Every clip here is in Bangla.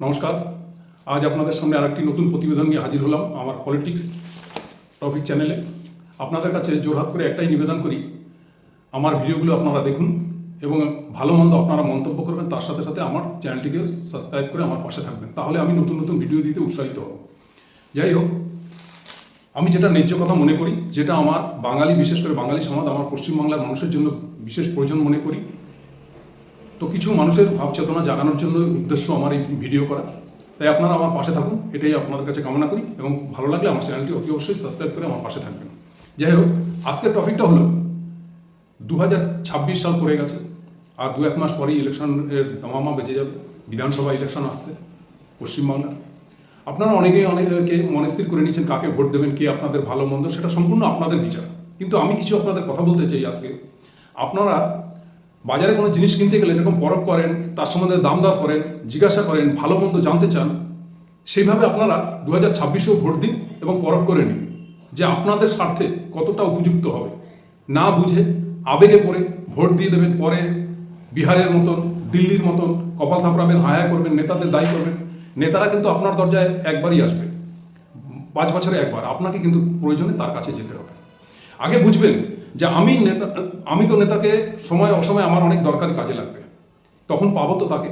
নমস্কার। আজ আপনাদের সামনে আরেকটি নতুন প্রতিবেদন নিয়ে হাজির হলাম আমার পলিটিক্স টপিক চ্যানেলে আপনাদের কাছে জোরহাত করে একটাই নিবেদন করি, আমার ভিডিওগুলো আপনারা দেখুন এবং ভালো মন্দ আপনারা মন্তব্য করবেন, তার সাথে সাথে আমার চ্যানেলটিকে সাবস্ক্রাইব করে আমার পাশে থাকবেন। তাহলে আমি নতুন নতুন ভিডিও দিতে উৎসাহিত হব। যাই হোক, আমি যেটা ন্যায্য কথা মনে করি, যেটা আমার বাঙালি, বিশেষ করে বাঙালি সমাজ, আমার পশ্চিমবাংলার মানুষের জন্য বিশেষ প্রয়োজন মনে করি তো কিছু মানুষের ভাব চেতনা জাগানোর জন্য উদ্দেশ্য আমার এই ভিডিও করা। তাই আপনারা আমার পাশে থাকুন, এটাই আপনাদের কাছে কামনা করি এবং ভালো লাগলে আমার চ্যানেলটি অতি অবশ্যই সাবস্ক্রাইব করে আমার পাশে থাকবেন। যাই হোক, আজকের টপিকটা হলো দু হাজার ছাব্বিশ সাল পড়ে গেছে আর দু এক মাস পরেই ইলেকশনের দামামা বেজে যাবে। বিধানসভা ইলেকশন আসছে পশ্চিমবাংলার। আপনারা অনেকেই অনেকে মনস্থির করে নিচ্ছেন কাকে ভোট দেবেন, কে আপনাদের ভালো মন্দ, সেটা সম্পূর্ণ আপনাদের বিচার। কিন্তু আমি কিছু আপনাদের কথা বলতে চাই আজকে। আপনারা বাজারে কোনো জিনিস কিনতে গেলে এরকম পরখ করেন, তার সম্বন্ধে দাম দর করেন, জিজ্ঞাসা করেন, ভালো মন্দ জানতে চান, সেইভাবে আপনারা দু হাজার ছাব্বিশেও ভোট দিন এবং পরখ করে নিন, যে আপনাদের স্বার্থে কতটা উপযুক্ত হবে। না বুঝে, আবেগে পড়ে ভোট দিয়ে দেবেন পরে বিহারের মতন, দিল্লির মতন, কপাল থাপড়াবেন হায়া করবেন, নেতাদের দায়ী করবেন, নেতারা কিন্তু আপনার দরজায় একবারই আসবে। পাঁচ বছরে একবার, আপনাকে কিন্তু প্রয়োজনে তার কাছে যেতে হবে। আগে বুঝবেন যে আমি নেতা, আমি তো নেতাকে সময় অসময় আমার অনেক দরকারি কাজে লাগবে। তখন পাবো তো তাকে।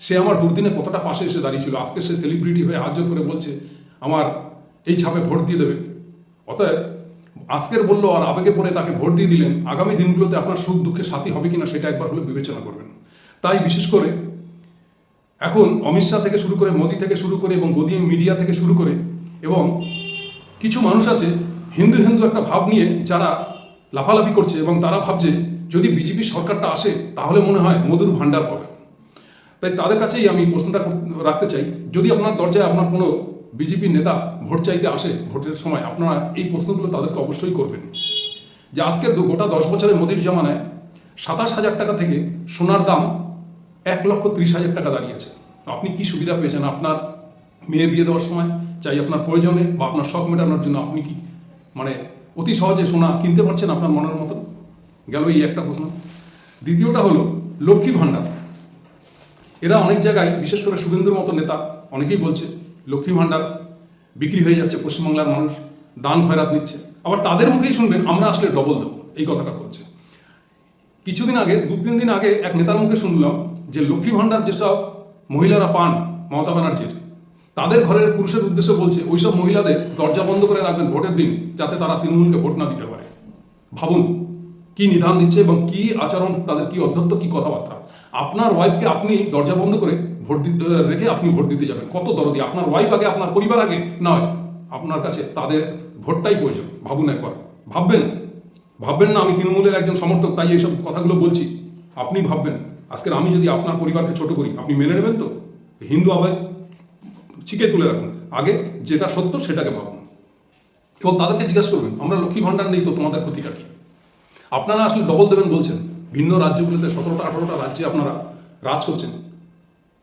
সে আমার দুর্দিনে কতটা পাশে এসে দাঁড়িয়েছিল। আজকে সে সেলিব্রিটি হয়ে হাত করে বলছে, আমার এই ছাপে ভোট দিয়ে দেবে। অতএব আজকের বলল আর আবেগে পরে তাকে ভোট দিয়ে দিলেন। আগামী দিনগুলোতে আপনার সুখ দুঃখের সাথী হবে কিনা সেটা একবার হলে বিবেচনা করবেন। তাই বিশেষ করে এখন অমিত শাহ থেকে শুরু করে মোদি থেকে শুরু করে এবং গদি মিডিয়া থেকে শুরু করে এবং কিছু মানুষ আছে হিন্দু হিন্দু একটা ভাব নিয়ে যারা লাফালাফি করছে এবং তারা ভাবছে, যদি বিজেপি সরকারটা আসে, তাহলে মনে হয় মধুর ভাণ্ডার পাবে। তাই তাদের কাছেই আমি প্রশ্নটা রাখতে চাই, যদি আপনার দরজায় আপনার কোনো বিজেপি নেতা ভোট চাইতে আসে, ভোটের সময় আপনারা এই প্রশ্নগুলো তাদেরকে অবশ্যই করবেন। যে আজকের গোটা দশ বছরের মোদির জমানায় সাতাশ হাজার টাকা থেকে সোনার দাম এক লক্ষ ত্রিশ হাজার টাকা দাঁড়িয়েছে। আপনি কি সুবিধা পেয়েছেন আপনার মেয়ে বিয়ে দেওয়ার সময়? চাই আপনার প্রয়োজনে বা আপনার শখ মেটানোর জন্য আপনি কি মানে অতি সহজে সোনা কিনতে পারছেন আপনার মনের মতো গেল এই একটা প্রশ্ন। দ্বিতীয়টা হলো, লক্ষ্মী ভাণ্ডার। এরা অনেক জায়গায়, বিশেষ করে শুভেন্দুর মতো নেতা, অনেকেই বলছে, লক্ষ্মী ভাণ্ডার বিক্রি হয়ে যাচ্ছে, পশ্চিমবাংলার মানুষ দান খয়রাত নিচ্ছে। আবার তাদের মুখেই শুনবেন, আমরা আসলে ডবল দেবো, এই কথাটা বলছে। কিছুদিন আগে দু তিন দিন আগে এক নেতার মুখে শুনলাম যে, লক্ষ্মী ভাণ্ডার যেসব মহিলারা পান, মমতা ব্যানার্জির তাদের ঘরের পুরুষের উদ্দেশ্যে বলছে, ওইসব মহিলাদের দরজা বন্ধ করে রাখবেন ভোটের দিন, যাতে তারা তৃণমূলকে ভোট না দিতে পারে। ভাবুন, কি নিধান দিচ্ছে এবং কি আচরণ, তাদের কি অধ্যত্ত কি কথাবার্তা? আপনার ওয়াইফকে আপনি দরজা বন্ধ করে ভোট দিতে রেখে আপনি ভোট দিতে যাবেন। কত দরদি, আপনার ওয়াইফ আগে, আপনার পরিবার আগে নয়, আপনার কাছে তাদের ভোটটাই প্রয়োজন। ভাবুন একবার। ভাববেন? ভাববেন না আমি তৃণমূলের একজন সমর্থক, তাই এইসব কথাগুলো বলছি। আপনি ভাববেন, আজকের আমি যদি আপনার পরিবারকে ছোট করি, আপনি মেনে নেবেন তো? হিন্দু আবেগ? চিকে তুলে রাখুন। আগে যেটা সত্য সেটাকে ভাবুন। এবং তাদেরকে জিজ্ঞাসা করবেন, আমরা লক্ষ্মী ভাণ্ডার নেই তো, তোমাদের ক্ষতিটা কি? আপনারা আসলে ডবল দেবেন বলছেন। ভিন্ন রাজ্যগুলোতে সতেরোটা, আঠারোটা রাজ্যে আপনারা রাজ করছেন।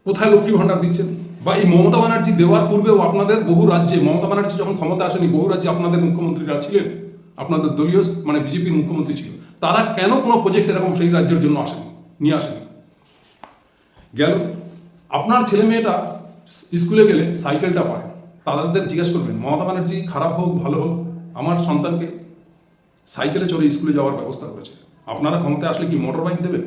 কোথায় লক্ষ্মী ভাণ্ডার দিচ্ছেন? বা এই মমতা ব্যানার্জি দেওয়ার পূর্বেও আপনাদের বহু রাজ্যে, মমতা ব্যানার্জি যখন ক্ষমতা আসেনি, বহু রাজ্যে আপনাদের মুখ্যমন্ত্রীরা ছিলেন। আপনাদের দলীয় মানে বিজেপির মুখ্যমন্ত্রী ছিল। তারা কেন কোনো প্রজেক্ট এরকম সেই রাজ্যের জন্য আসেনি, নিয়ে আসেনি? গেল। আপনার ছেলে মেয়েটা স্কুলে গেলে সাইকেলটা পায়। তাদের জিজ্ঞেস করবেন, মমতা ব্যানার্জি খারাপ হোক, ভালো হোক, আমার সন্তানকে সাইকেলে চড়ে স্কুলে যাওয়ার ব্যবস্থা করেছে। আপনারা ক্ষমতায় আসলে কি মোটর বাইক দেবেন?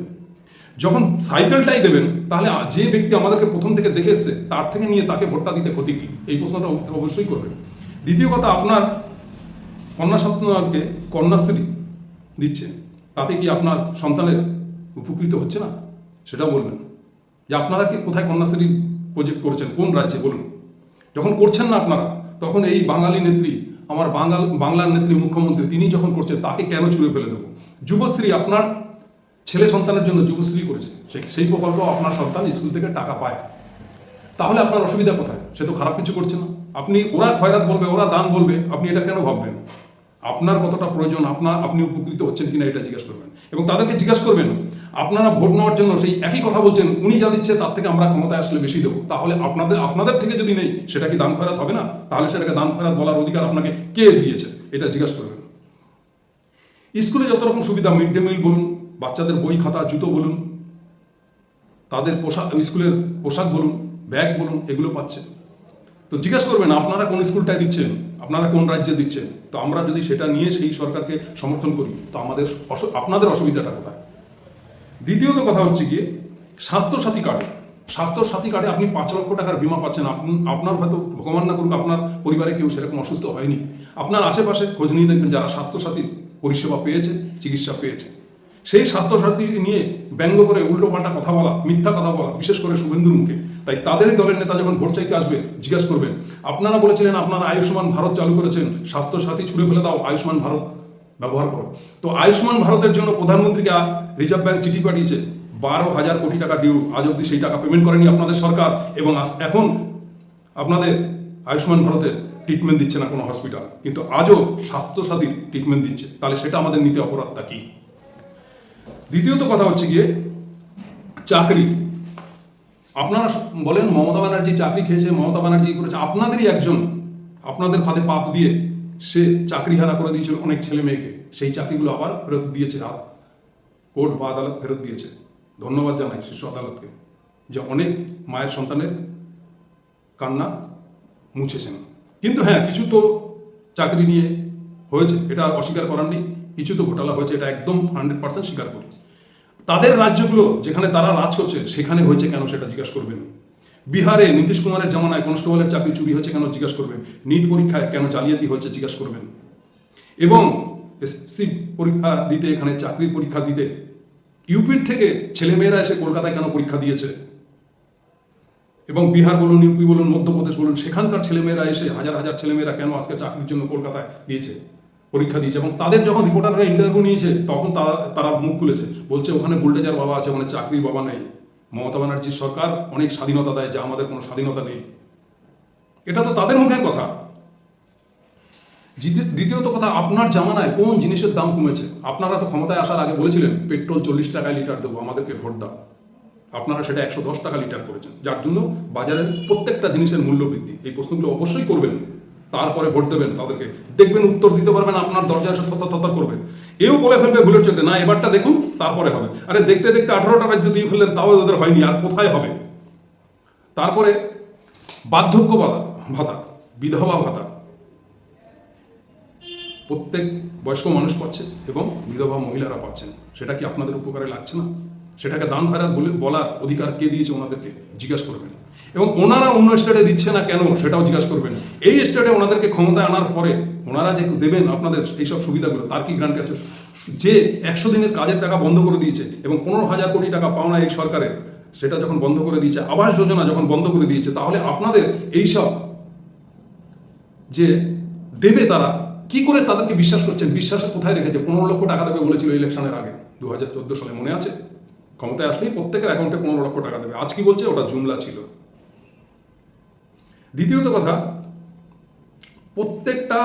যখন সাইকেলটাই দেবেন, তাহলে যে ব্যক্তি আমাদেরকে প্রথম থেকে দেখে এসছে, তার থেকে নিয়ে তাকে ভোটটা দিতে ক্ষতি কি? এই প্রশ্নটা অবশ্যই করবেন। দ্বিতীয় কথা, আপনার কন্যা সন্তানকে কন্যাশ্রী দিচ্ছে তাতে কি আপনার সন্তানের উপকৃত হচ্ছে না? সেটা বলবেন। যে আপনারা কি কোথায় কন্যাশ্রী প্রজেক্ট করেছেন, কোন রাজ্যে বলুন। যখন করছেন না আপনারা, তখন এই বাঙালি নেত্রী, আমার বাঙাল, বাংলার নেত্রী মুখ্যমন্ত্রী, তিনি যখন করছেন, তাকে কেন ছুঁড়ে ফেলে দেবো? যুবশ্রী আপনার ছেলে সন্তানের জন্য যুবশ্রী করেছে সেই প্রকল্প আপনার সন্তান স্কুল থেকে টাকা পায়। তাহলে আপনার অসুবিধা কোথায়? সে তো খারাপ কিছু করছে না। আপনি ওরা খয়রাত বলবে, ওরা দান বলবে, আপনি এটা কেন ভাববেন? আপনার কতটা প্রয়োজন আপনার আপনি উপকৃত হচ্ছেন কিনা এটা জিজ্ঞেস করবেন। এবং তাদেরকে জিজ্ঞাসা করবেন, আপনারা ভোট নেওয়ার জন্য সেই একই কথা বলছেন, উনি যা দিচ্ছে তার থেকে আমরা ক্ষমতায় আসলে বেশি দেবো। তাহলে আপনাদের আপনাদের থেকে যদি নেই, সেটা কি দান খয়রাত হবে না? তাহলে সেটাকে দান খয়রাত বলার অধিকার আপনাকে কে দিয়েছে? এটা জিজ্ঞাসা করবেন। স্কুলে যত রকম সুবিধা, মিড ডে মিল বলুন, বাচ্চাদের বই খাতা, জুতো বলুন, তাদের পোশাক, স্কুলের পোশাক বলুন, ব্যাগ বলুন, এগুলো পাচ্ছে। তো জিজ্ঞাসা করবেন, আপনারা কোন স্কুলটায় দিচ্ছেন? আপনারা কোন রাজ্যে দিচ্ছেন? তো আমরা যদি সেটা নিয়ে সেই সরকারকে সমর্থন করি, তো আমাদের আপনাদের অসুবিধাটা কোথায়? দ্বিতীয়ত কথা হচ্ছে গিয়ে, স্বাস্থ্যসাথী কার্ডে স্বাস্থ্যসাথী কার্ডে আপনি পাঁচ লক্ষ টাকার বিমা পাচ্ছেন। আপনি- আপনার হয়তো ভগবান না করুক, আপনার পরিবারে কেউ সেরকম অসুস্থ হয়নি। আপনার আশেপাশে খোঁজ নিয়ে দেখবেন যারা স্বাস্থ্যসাথী পরিষেবা পেয়েছে, চিকিৎসা পেয়েছে। সেই স্বাস্থ্যসাথী নিয়ে ব্যঙ্গ করে উল্টো পাল্টা কথা বলা, মিথ্যা কথা বলা, বিশেষ করে শুভেন্দুর মুখে। তাই তাদেরই দলের নেতা যখন ভোট চাইতে আসবে, জিজ্ঞাসা করবেন। আপনারা বলেছিলেন আপনারা আয়ুষ্মান ভারত চালু করেছেন। স্বাস্থ্যসাথী ছুড়ে ফেলে দাও, আয়ুষ্মান ভারত ব্যবহার করো। তো আয়ুষ্মান ভারতের জন্য প্রধানমন্ত্রীকে রিজার্ভ ব্যাংক চিঠি পাঠিয়েছে। বারো হাজার কোটি টাকা ডিউ। আজ অব্দি সেই টাকা পেমেন্ট করেনি আপনাদের সরকার এবং এখন আপনাদের আয়ুষ্মান ভারতের ট্রিটমেন্ট দিচ্ছে না কোনো হসপিটাল কিন্তু আজও স্বাস্থ্যসাথীর ট্রিটমেন্ট দিচ্ছে। তাহলে সেটা আমাদের নিতে অপরাধটা কি? দ্বিতীয়ত কথা হচ্ছে গিয়ে, চাকরি। আপনারা বলেন মমতা ব্যানার্জি চাকরি খেয়েছে মমতা ব্যানার্জি করেছে। আপনাদেরই একজন, আপনাদের ফাঁদে পাপ দিয়ে সে চাকরি হারা করে দিয়েছিল অনেক ছেলে মেয়েকে। সেই চাকরিগুলো আবার ফেরত দিয়েছে আর কোর্ট বা আদালত ফেরত দিয়েছে। ধন্যবাদ জানাই শিশু আদালতকে, যে অনেক মায়ের সন্তানের কান্না মুছেছেন। কিন্তু হ্যাঁ কিছু তো চাকরি নিয়ে হয়েছে, এটা অস্বীকার করার নেই। কিছু তো ঘোটালা হয়েছে, এটা একদম হান্ড্রেড পার্সেন্ট স্বীকার করি। তাদের রাজ্যগুলো যেখানে তারা রাজ করছে, সেখানে হয়েছে কেন সেটা জিজ্ঞাসা করবেন? বিহারে নীতিশ কুমারের জামানায় কনস্টেবলের চাকরি চুরি হয়েছে কেন জিজ্ঞাসা করবেন? নিট পরীক্ষায় কেন জালিয়াতি হয়েছে জিজ্ঞাসা করবেন? এবং এসসি পরীক্ষা দিতে, এখানে চাকরির পরীক্ষা দিতে, ইউপির থেকে ছেলেমেয়েরা এসে কলকাতায় কেন পরীক্ষা দিয়েছে? এবং বিহার বলুন, ইউপি বলুন, মধ্যপ্রদেশ বলুন, সেখানকার ছেলেমেয়েরা এসে হাজার হাজার ছেলেমেয়েরা কেন আজকে চাকরির জন্য কলকাতায় দিয়েছে? পরীক্ষা দিয়েছে এবং তাদের যখন রিপোর্টাররা ইন্টারভিউ নিয়েছে, তখন তারা তারা মুখ খুলেছে। বলছে, ওখানে বুলডেজার বাবা আছে, ওখানে চাকরির বাবা নেই। মমতা ব্যানার্জির সরকার অনেক স্বাধীনতা দেয় যা আমাদের কোনো স্বাধীনতা নেই। এটা তো তাদের মুখের কথা। দ্বিতীয়ত কথা, আপনার জামানায় কোন জিনিসের দাম কমেছে? আপনারা তো ক্ষমতায় আসার আগে বলেছিলেন, পেট্রোল চল্লিশ টাকায় লিটার দেবো, আমাদেরকে ভোট দাও। আপনারা সেটা একশো দশ টাকা লিটার করেছেন। যার জন্য বাজারের প্রত্যেকটা জিনিসের মূল্য বৃদ্ধি। এই প্রশ্নগুলো অবশ্যই করবেন। তারপরে ভোট দেবেন তাদেরকে। দেখবেন উত্তর দিতে পারবেন, আপনার দরজায় তত্তর তত্তর করবে। এও বলে ফেলবে ভুলের চোখে না, এবারটা দেখুন, তারপরে হবে। আরে দেখতে দেখতে আঠারোটা রাজ্য দিয়ে ফেললেন, তাও ওদের হয়নি, আর কোথায় হবে? তারপরে বার্ধক্য ভাতা ভাতা, বিধবা ভাতা। প্রত্যেক বয়স্ক মানুষ পাচ্ছে এবং বিধবা মহিলারা পাচ্ছেন। সেটা কি আপনাদের উপকারে লাগছে না? সেটাকে দান খারাপ বলে, বলার অধিকার কে দিয়েছে ওনাদেরকে? জিজ্ঞাসা করবেন। এবং ওনারা অন্য স্টেটে দিচ্ছে না কেন সেটাও জিজ্ঞাসা করবেন। এই স্টেটে ওনাদেরকে ক্ষমতায় আনার পরে ওনারা যে দেবেন আপনাদের এইসব সুবিধাগুলো, তার কি গ্রান্টি আছে? যে একশো দিনের কাজের টাকা বন্ধ করে দিয়েছে এবং পনেরো হাজার কোটি টাকা পাওনা এই সরকারের, সেটা যখন বন্ধ করে দিয়েছে, আবাস যোজনা যখন বন্ধ করে দিয়েছে, তাহলে আপনাদের এইসব যে দেবে তারা, কি করে তাদেরকে বিশ্বাস করছেন? বিশ্বাস কোথায় রেখেছে? পনেরো লক্ষ টাকা দেবে বলেছিল ইলেকশনের আগে, দু হাজার চোদ্দ সালে মনে আছে? ক্ষমতায় আসলেই প্রত্যেকের অ্যাকাউন্টে পনেরো লক্ষ টাকা দেবে। আজ কি বলছে? ওটা জুমলা ছিল। দ্বিতীয়ত কথা, প্রত্যেকটা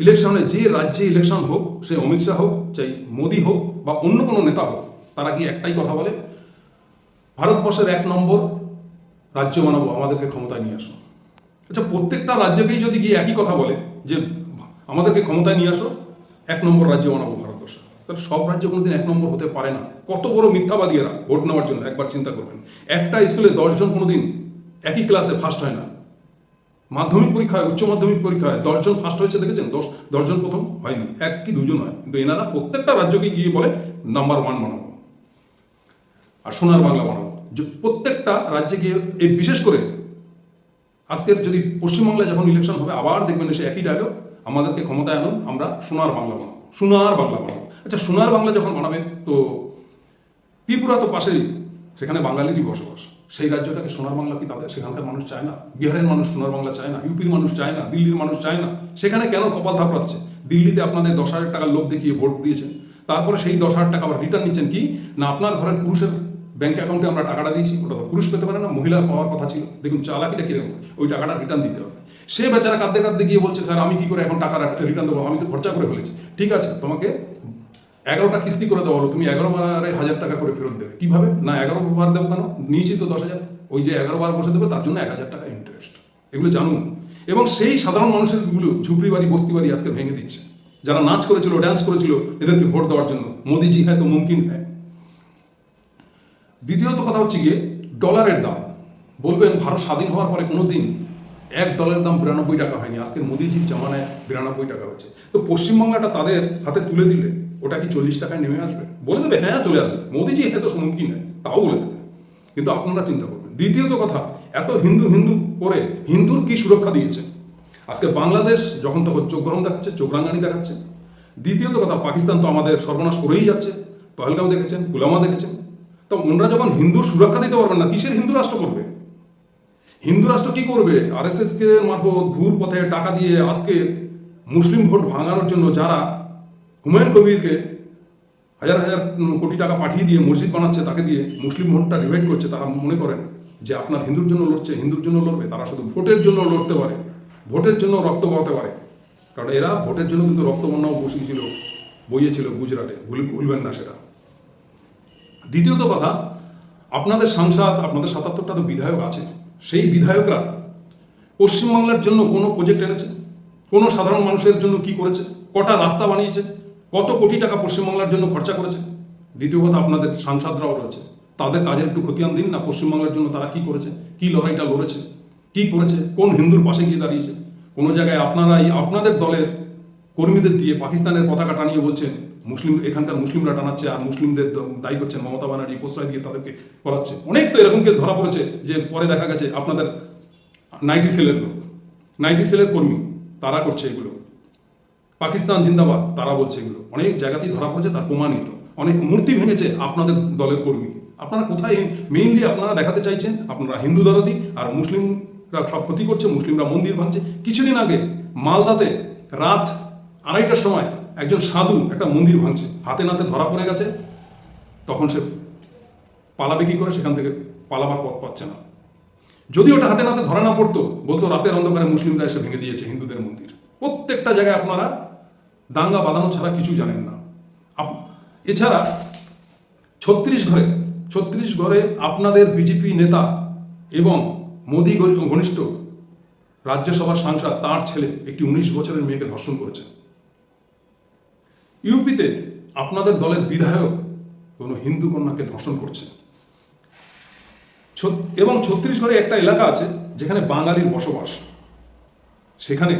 ইলেকশনে যে রাজ্যে ইলেকশন হোক, সে অমিত শাহ হোক, চাই মোদী হোক বা অন্য কোনো নেতা হোক, তারা কি একটাই কথা বলে? ভারতবর্ষের এক নম্বর রাজ্য বানাবো, আমাদেরকে ক্ষমতায় নিয়ে আসো। আচ্ছা প্রত্যেকটা রাজ্যকেই যদি গিয়ে একই কথা বলে যে আমাদেরকে ক্ষমতায় নিয়ে আসো, এক নম্বর রাজ্য বানাবো। তাহলে সব রাজ্য কোনোদিন এক নম্বর হতে পারে না। কত বড় মিথ্যাবাদী এরা ভোট নেওয়ার জন্য একবার চিন্তা করবেন। একটা স্কুলে দশজন কোনোদিন একই ক্লাসে ফার্স্ট হয় না। মাধ্যমিক পরীক্ষা হয় উচ্চ মাধ্যমিক পরীক্ষা হয় দশজন ফার্স্ট হয়েছে, দেখেছেন? দশ, দশজন প্রথম হয়নি। এক কি দুজন হয়? কিন্তু এনারা প্রত্যেকটা রাজ্যকে গিয়ে বলে নাম্বার ওয়ান বানাবো। আর সোনার বাংলা বানাবো। প্রত্যেকটা রাজ্যে গিয়ে এই বিশেষ করে আজকের যদি পশ্চিমবাংলায় যখন ইলেকশন হবে, আবার দেখবেন এসে একই ডায়লগ আমাদেরকে ক্ষমতায় আনুন, আমরা সোনার বাংলা বানাবো। সোনার বাংলা বানাবো। আচ্ছা সোনার বাংলা যখন বানাবে, তো ত্রিপুরা তো পাশেই, সেখানে বাঙালিরই বসবাস। সেই রাজ্যটাকে সোনার বাংলা কি তাদের? সেখানকার মানুষ চায় না? বিহারের মানুষ সোনার বাংলা চায় না? ইউপির মানুষ চায় না? দিল্লির মানুষ চায় না? সেখানে কেন কপাল থাপড়াচ্ছে? দিল্লিতে আপনাদের দশ হাজার টাকার লোভ দেখিয়ে ভোট দিয়েছেন। তারপরে সেই দশ হাজার টাকা আবার রিটার্ন নিচ্ছেন কি? না, আপনার ঘরের পুরুষের ব্যাংক অ্যাকাউন্টে আমরা টাকাটা দিয়েছি, ওটা তো পুরুষ পেতে পারে না, মহিলার পাওয়ার কথা ছিল। দেখুন, চালাকিটা কীরকম? ওই টাকাটা রিটার্ন দিতে হবে। সে বেচারা কাঁদতে কাঁদতে গিয়ে বলছে, স্যার, আমি কি করে এখন টাকা রিটার্ন দেবো? আমি তো খরচা করে ফেলেছি। ঠিক আছে, তোমাকে এগারোটা কিস্তি করে দেওয়া হলো, তুমি এগারো বারে হাজার টাকা করে ফেরত দেবে। কীভাবে? না, এগারো বার দেবো কেন? নিয়েছি তো দশ হাজার। ওই যে এগারো বার বসে দেবে, তার জন্য এক হাজার টাকা ইন্টারেস্ট এগুলো জানুন। এবং সেই সাধারণ মানুষেরগুলো, ঝুপড়ি বাড়ি, বস্তি বাড়ি আজকে ভেঙে দিচ্ছে। যারা নাচ করেছিল ড্যান্স করেছিল, এদেরকে ভোট দেওয়ার জন্য। মোদিজি হ্যাঁ তো মুমকিন হ্যাঁ। দ্বিতীয়ত কথা হচ্ছে গিয়ে ডলারের দাম। বলবেন ভারত স্বাধীন হওয়ার পরে কোনো দিন এক ডলারের দাম বিরানব্বই টাকা হয়নি। আজকের মোদিজির জামানায় বিরানব্বই টাকা হচ্ছে। তো পশ্চিমবাংলাটা তাদের হাতে তুলে দিলে। ওটা কি চল্লিশ টাকায় নেমে আসবে? বলে দেবে হ্যাঁ চলে আসবে। মোদিজি এতে তো সম্মুখীন হয় তাও বলে দেবে। কিন্তু আপনারা চিন্তা করবেন। দ্বিতীয়ত কথা, এত হিন্দু হিন্দু করে হিন্দুর কি সুরক্ষা দিয়েছে? আজকে বাংলাদেশ যখন তখন চোখ গরম দেখাচ্ছে, চোখ রাঙানি দেখাচ্ছে। দ্বিতীয়ত কথা, পাকিস্তান তো আমাদের সর্বনাশ করেই যাচ্ছে। পহলগাঁও দেখেছেন পুলামা দেখেছেন। তো ওনারা যখন হিন্দুর সুরক্ষা দিতে পারবেন না, কিসের হিন্দু রাষ্ট্র করবে? হিন্দু রাষ্ট্র কি করবে? আরএসএস কে মারফত ঘুর পথে টাকা দিয়ে আজকে মুসলিম ভোট ভাঙানোর জন্য যারা হুমায়ুন কবিরকে হাজার হাজার কোটি টাকা পাঠিয়ে দিয়ে, মসজিদ বানাচ্ছে তাকে দিয়ে, মুসলিম ভোটটা ডিভাইড করছে, তারা মনে করেন যে আপনার হিন্দুর জন্য লড়ছে, হিন্দুর জন্য লড়বে, তারা শুধু ভোটের জন্য লড়তে পারে, ভোটের জন্য রক্ত বহাতে পারে। কারণ এরা ভোটের জন্য কিন্তু রক্তবর্ণাও বসিয়েছিল, বইয়েছিল গুজরাটে, ভুল- ভুলবেন না সেটা। দ্বিতীয়ত কথা, আপনাদের সাংসদ, আপনাদের সাতাত্তরটা তো বিধায়ক আছে, সেই বিধায়করা পশ্চিমবাংলার জন্য কোনো প্রজেক্ট এনেছে? কোনো সাধারণ মানুষের জন্য কি করেছে? কটা রাস্তা বানিয়েছে? কত কোটি টাকা পশ্চিমবাংলার জন্য খরচা করেছে? দ্বিতীয় কথা, আপনাদের সাংসদরাও রয়েছে। তাদের কাজের একটু খতিয়ান দিন না, পশ্চিমবাংলার জন্য তারা কি করেছে? কি লড়াইটা লড়েছে? কি করেছে? কোন হিন্দুর পাশে গিয়ে দাঁড়িয়েছে? কোনো জায়গায় আপনারাই, আপনাদের দলের কর্মীদের দিয়ে পাকিস্তানের পতাকা টানিয়ে বলছেন, মুসলিম, এখানকার মুসলিমরা টানাচ্ছে আর মুসলিমদের দায়ী করছেন মমতা ব্যানার্জি, প্রশ্রয় দিয়ে তাদেরকে করাচ্ছে। অনেক তো এরকম কেস ধরা পড়েছে যে পরে দেখা গেছে আপনাদের নাইটি সেলের লোক নাইটি সেলের কর্মী, তারা করছে এগুলো। পাকিস্তান জিন্দাবাদ, তারা বলছে এগুলো। অনেক জায়গাতেই ধরা পড়েছে, তার প্রমাণিত অনেক মূর্তি ভেঙেছে আপনাদের দলের কর্মী। আপনারা কোথায়? মেইনলি আপনারা দেখাতে চাইছেন, আপনারা হিন্দু দরদি আর মুসলিমরা সব ক্ষতি করছে, মুসলিমরা মন্দির ভাঙছে। কিছুদিন আগে মালদাতে রাত আড়াইটার সময় একজন সাধু একটা মন্দির ভাঙছে। হাতে নাতে ধরা পড়ে গেছে। তখন সে পালাবে কি করে? সেখান থেকে পালাবার পথ পাচ্ছে না। যদি ওটা হাতে নাতে ধরা না পড়তো, বলতো রাতের অন্ধকারে মুসলিমরা এসে ভেঙে দিয়েছে হিন্দুদের মন্দির। প্রত্যেকটা জায়গায় আপনারা দাঙ্গা বাঁধানো ছাড়া কিছু জানেন না। এছাড়া ছত্রিশ ঘরে আপনাদের বিজেপি নেতা এবং মোদী ঘনিষ্ঠ রাজ্যসভার সাংসদ, তার ছেলে একটি উনিশ বছরের মেয়েকে ধর্ষণ করেছে ইউপিতে আপনাদের দলের বিধায়ক কোনো হিন্দু কন্যাকে ধর্ষণ করছে এবং ছত্তিশগড়ে একটা এলাকা আছে যেখানে বাঙালির বসবাস। সেখানে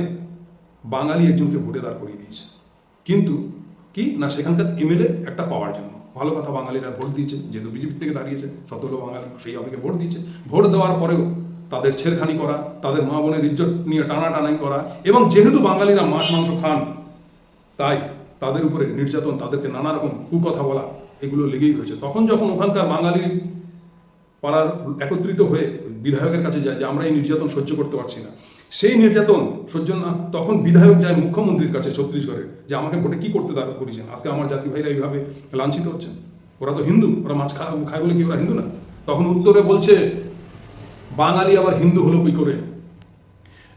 বাঙালি একজনকে ভোটে দাঁড় করিয়ে দিয়েছে। কিন্তু কি? না, সেখানকার এমএলএ একটা পাওয়ার জন্য। ভালো কথা, বাঙালিরা ভোট দিয়েছে যেহেতু বিজেপি থেকে দাঁড়িয়েছে শতগুলো বাঙালি সেই আবেগে ভোট দিয়েছে। ভোট দেওয়ার পরেও তাদের ছেড়খানি করা, তাদের মা বোনের ইজ্জত নিয়ে টানাটানাই করা, এবং যেহেতু বাঙালিরা মাছ, মাংস খান, তাই তাদের উপরে নির্যাতন, তাদেরকে নানা রকম কুকথা বলা, এগুলো লেগেই হয়েছে তখন যখন ওখানকার বাঙালি পাড়ার একত্রিত হয়ে বিধায়কের কাছে যায় যে আমরা এই নির্যাতন সহ্য করতে পারছি না সেই নির্যাতন সহ্য না, তখন বিধায়ক যায় মুখ্যমন্ত্রীর কাছে ছত্তিশগড়ে, যে আমাকে ভোটে কি করতে দাঁড় করেছেন আজকে আমার জাতি ভাইরা এইভাবে লাঞ্ছিত হচ্ছেন। ওরা তো হিন্দু, ওরা মাছ খা, খায় বলে কি ওরা হিন্দু না? তখন উত্তরে বলছে, বাঙালি আবার হিন্দু হলো কি করে?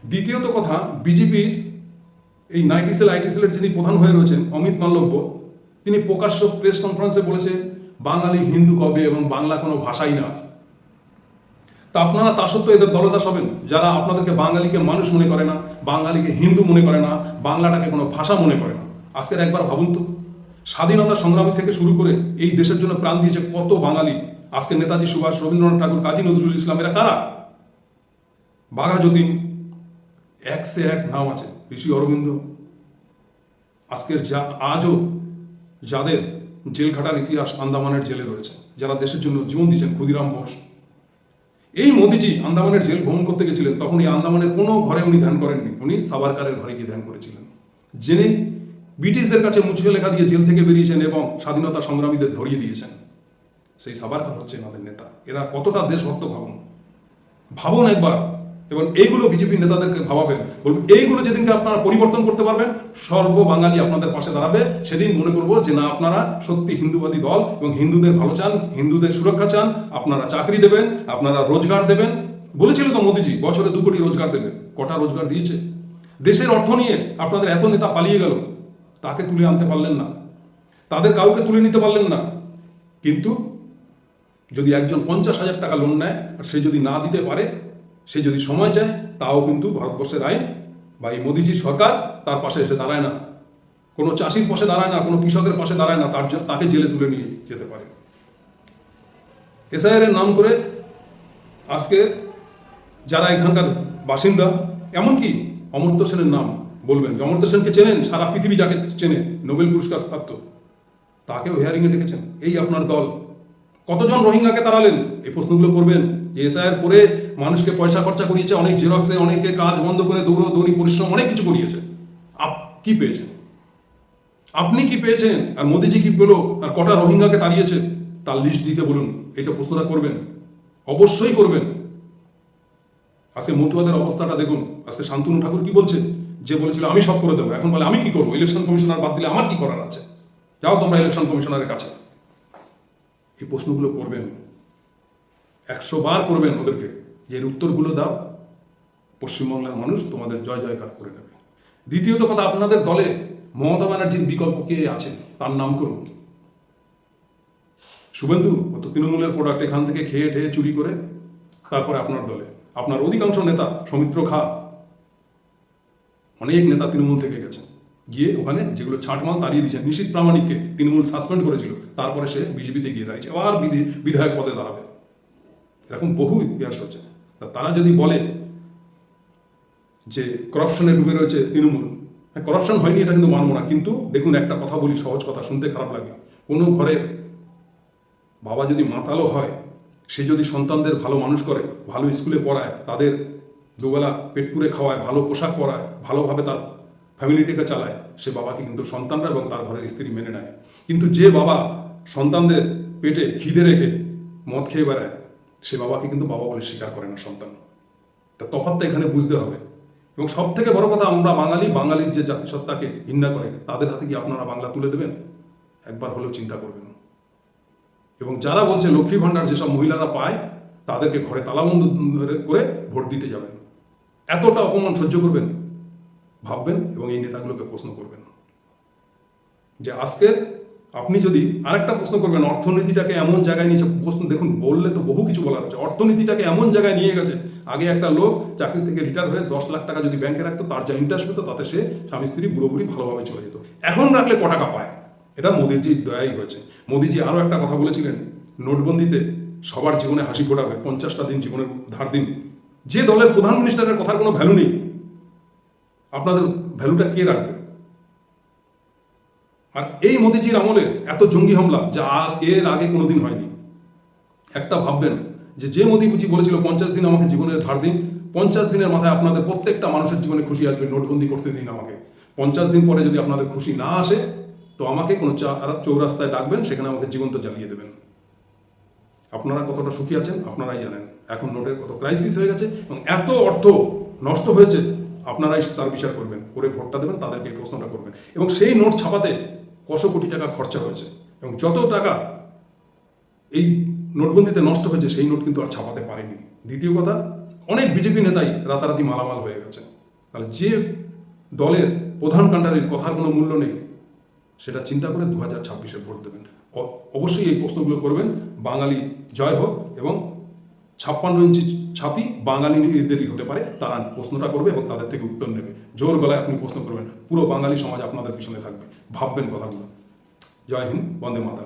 দ্বিতীয়ত কথা, বিজেপি এই নাইটি সেল আইটি সেলের যিনি প্রধান হয়ে রয়েছেন, অমিত মাল্লব্য তিনি প্রকাশ্য প্রেস কনফারেন্সে বলেছে, বাঙালি হিন্দু কবে এবং বাংলা কোনো ভাষাই না। তা আপনারা তা সত্ত্বেও এদের দলদাস হবেন যারা আপনাদেরকে বাঙালিকে মানুষ মনে করে না, বাঙালিকে হিন্দু মনে করে না, বাংলাটাকে কোনো ভাষা মনে করে না। আজকের একবার ভাবুন তো, স্বাধীনতা সংগ্রামী থেকে শুরু করে এই দেশের জন্য প্রাণ দিয়েছে কত বাঙালি। আজকে নেতাজি সুভাষ রবীন্দ্রনাথ ঠাকুর, কাজী নজরুল ইসলাম এরা কারা? বাঘা যতীন, এক সে এক নাম আছে, ঋষি অরবিন্দ। আজকের যা, আজও যাদের জেল খাটার ইতিহাস আন্দামানের জেলে রয়েছে, যারা দেশের জন্য জীবন দিয়েছেন ক্ষুদিরাম বোস। এই মোদিজি আন্দামানের জেল ভ্রমণ করতে গেছিলেন, তখন এই আন্দামানের কোনো ঘরে উনি ধ্যান করেননি। উনি সাবারকারের ঘরে গিয়ে ধ্যান করেছিলেন। জেনে ব্রিটিশদের কাছে মুছে লেখা দিয়ে জেল থেকে বেরিয়েছেন এবং স্বাধীনতা সংগ্রামীদের ধরিয়ে দিয়েছেন। সেই সাবারকার হচ্ছে আমাদের নেতা। এরা কতটা দেশভক্ত ভাবুন। ভাবুন একবার এবং এইগুলো বিজেপি নেতাদেরকে ভাবাবেন। বলবেন এইগুলো যেদিনকে আপনারা পরিবর্তন করতে পারবেন, সর্ব বাঙালি আপনাদের পাশে দাঁড়াবে। সেদিন মনে করব যে, না, আপনারা সত্যি হিন্দুবাদী দল এবং হিন্দুদের ভালো চান, হিন্দুদের সুরক্ষা চান, আপনারা চাকরি দেবেন, আপনারা রোজগার দেবেন। বলেছিল তো মোদিজি, বছরে দু কোটি রোজগার দেবে। কটা রোজগার দিয়েছে? দেশের অর্থ নিয়ে আপনাদের এত নেতা পালিয়ে গেল। তাকে তুলে আনতে পারলেন না। তাদের কাউকে তুলে নিতে পারলেন না। কিন্তু যদি একজন পঞ্চাশ হাজার টাকা লোন নেয়, আর সে যদি না দিতে পারে সে যদি সময় চায়, তাও কিন্তু ভারতবর্ষের আইন বা এই মোদিজির সরকার তার পাশে এসে দাঁড়ায় না। কোনো চাষির পাশে দাঁড়ায় না, কোনো কৃষকের পাশে দাঁড়ায় না, তার জন্য তাকে জেলে তুলে নিয়ে যেতে পারে। এসআইআর এর নাম করে আজকে যারা এখানকার বাসিন্দা, এমনকি অমর্ত্য সেনের নাম বলবেন, যে অমর্ত্য সেনকে চেনেন, সারা পৃথিবী যাকে চেনে, নোবেল পুরস্কার প্রাপ্ত, তাকেও হেয়ারিংয়ে ডেকেছেন। এই আপনার দল। কতজন রোহিঙ্গাকে তাড়ালেন? এই প্রশ্নগুলো করবেন। যে এসআইআর করে মানুষকে পয়সা খরচা করিয়েছে, অনেক জেরক্সে অনেকে কাজ বন্ধ করে দৌড়ো, দৌড়ি, পরিশ্রম অনেক কিছু করিয়েছে। আপ, কি পেয়েছেন? আপনি কি পেয়েছেন? আর মোদিজি কি পেল? আর কটা রোহিঙ্গাকে তাড়িয়েছে? তার লিস্ট দিতে বলুন, এটা প্রশ্নটা করবেন। অবশ্যই করবেন। আজকে মতুয়াদের অবস্থাটা দেখুন, আজকে শান্তনু ঠাকুর কি বলছে? যে বলেছিল, আমি সব করে দেবো। এখন বলে, আমি কি করব? ইলেকশন কমিশনার বাদ দিলে আমার কি করার আছে? যাও তোমরা ইলেকশন কমিশনারের কাছে। এই প্রশ্নগুলো করবেন। একশো বার করবেন ওদেরকে। যে এর উত্তরগুলো দাও। পশ্চিমবাংলার মানুষ তোমাদের জয় জয়কার করে নেবে। দ্বিতীয়ত কথা, আপনাদের দলে মমতা ব্যানার্জির বিকল্প কে আছে তার নাম করুন। শুভেন্দু, ও তো তৃণমূলের প্রোডাক্ট এখান থেকে খেয়ে ঠেয়ে চুরি করে তারপরে আপনার দলে। আপনার অধিকাংশ নেতা সৌমিত্র খা। অনেক নেতা তৃণমূল থেকে গেছেন। গিয়ে ওখানে যেগুলো ছাঁটমাল তাড়িয়ে দিয়েছেন। নিশীত প্রামাণিককে তৃণমূল সাসপেন্ড করেছিল। তারপরে সে বিজেপিতে গিয়ে দাঁড়িয়েছে। আবার বিধায়ক পদে দাঁড়াবে। এরকম বহু ইতিহাস হচ্ছে তারা যদি বলে যে করাপশনে ডুবে রয়েছে তৃণমূল হ্যাঁ করাপশন হয়নি, এটা কিন্তু মানব না। কিন্তু দেখুন, একটা কথা বলি, সহজ কথা, শুনতে খারাপ লাগে। কোনো ঘরের বাবা যদি মাতালো হয়, সে যদি সন্তানদের ভালো মানুষ করে, ভালো স্কুলে পড়ায়, তাদের দুবেলা পেট পুরে খাওয়ায়, ভালো পোশাক পরায়, ভালোভাবে তার ফ্যামিলিটিকে চালায়, সে বাবাকে কিন্তু সন্তানরা এবং তার ঘরের স্ত্রী মেনে নেয়। কিন্তু যে বাবা সন্তানদের পেটে খিদে রেখে মদ খেয়ে বেড়ায় সে বাবাকে কিন্তু বাবা বলে স্বীকার করে না, সন্তান। তা তফাৎটা এখানে বুঝতে হবে। এবং সব থেকে বড় কথা, আমরা বাঙালি, বাঙালির যে জাতিসত্তাকে ঘৃণা করে, তাদের হাতে কি আপনারা বাংলা তুলে দেবেন? একবার হলেও চিন্তা করবেন এবং যারা বলছে লক্ষ্মী ভাণ্ডার যেসব মহিলারা পায়, তাদেরকে ঘরে তালাবন্ধ করে ভোট দিতে যাবেন। এতটা অপমান সহ্য করবেন? ভাববেন এবং এই নেতাগুলোকে প্রশ্ন করবেন। যে আজকে আপনি যদি আরেকটা প্রশ্ন করবেন, অর্থনীতিটাকে এমন জায়গায় নিয়ে প্রশ্ন দেখুন, বললে তো বহু কিছু বলার আছে। অর্থনীতিটাকে এমন জায়গায় নিয়ে গেছে, আগে একটা লোক চাকরি থেকে রিটায়ার হয়ে দশ লাখ টাকা যদি ব্যাংকে রাখতো, তার যা ইন্টারেস্ট হতো, তাতে সে স্বামী স্ত্রী পুরোপুরি ভালোভাবে চলে যেত। এখন রাখলে ক টাকা পায়? এটা মোদিজির দয়াই হয়েছে। মোদিজি আরও একটা কথা বলেছিলেন, নোটবন্দিতে সবার জীবনে হাসি ফোটাবে, পঞ্চাশটা দিন জীবনের ধার দিন। যে দলের প্রধান মিনিস্টারের কথার কোনো ভ্যালু নেই। আপনাদের ভ্যালুটা কে রাখবে? আর এই মোদিজির আমলে এত জঙ্গি হামলা যা আর এর আগে কোনোদিন হয়নি। একটা ভাববেন যে যে মোদি বুঝি বলেছিল, পঞ্চাশ দিন আমাকে জীবনের ধার দিন, পঞ্চাশ দিনের মাথায় আপনাদের প্রত্যেকটা মানুষের জীবনে খুশি আসবে, নোটবন্দি করতে দিন আমাকে। পঞ্চাশ দিন পরে যদি আপনাদের খুশি না আসে, তো আমাকে কোনো চৌরাস্তায় ডাকবেন, সেখানে আমাকে জীবন্ত জ্বালিয়ে দেবেন। আপনারা কতটা সুখী আছেন, আপনারাই জানেন। এখন নোটের কত ক্রাইসিস হয়ে গেছে এবং এত অর্থ নষ্ট হয়েছে, আপনারাই তার বিচার করবেন, করে ভোটটা দেবেন, তাদেরকে প্রশ্নটা করবেন। এবং সেই নোট ছাপাতে কশো কোটি টাকা খরচা হয়েছে। এবং যত টাকা এই নোটবন্দিতে নষ্ট হয়েছে, সেই নোট কিন্তু আর ছাপাতে পারেনি। দ্বিতীয় কথা, অনেক বিজেপি নেতাই রাতারাতি মালামাল হয়ে গেছে। তাহলে যে দলের প্রধান কাণ্ডারির কথার কোনো মূল্য নেই, সেটা চিন্তা করে দু হাজার ছাব্বিশে ভোট দেবেন। অবশ্যই এই প্রশ্নগুলো করবেন। বাঙালি জয় হোক এবং ছাপ্পান্ন ইঞ্চি ছাতি বাঙালিদেরই হতে পারে, তারা প্রশ্নটা করবে এবং তাদের থেকে উত্তর নেবে। জোর গলায় আপনি প্রশ্ন করবেন পুরো বাঙালি সমাজ আপনাদের পিছনে থাকবে। ভাববেন কথাগুলো। জয় হিন্দ, বন্দে মাতা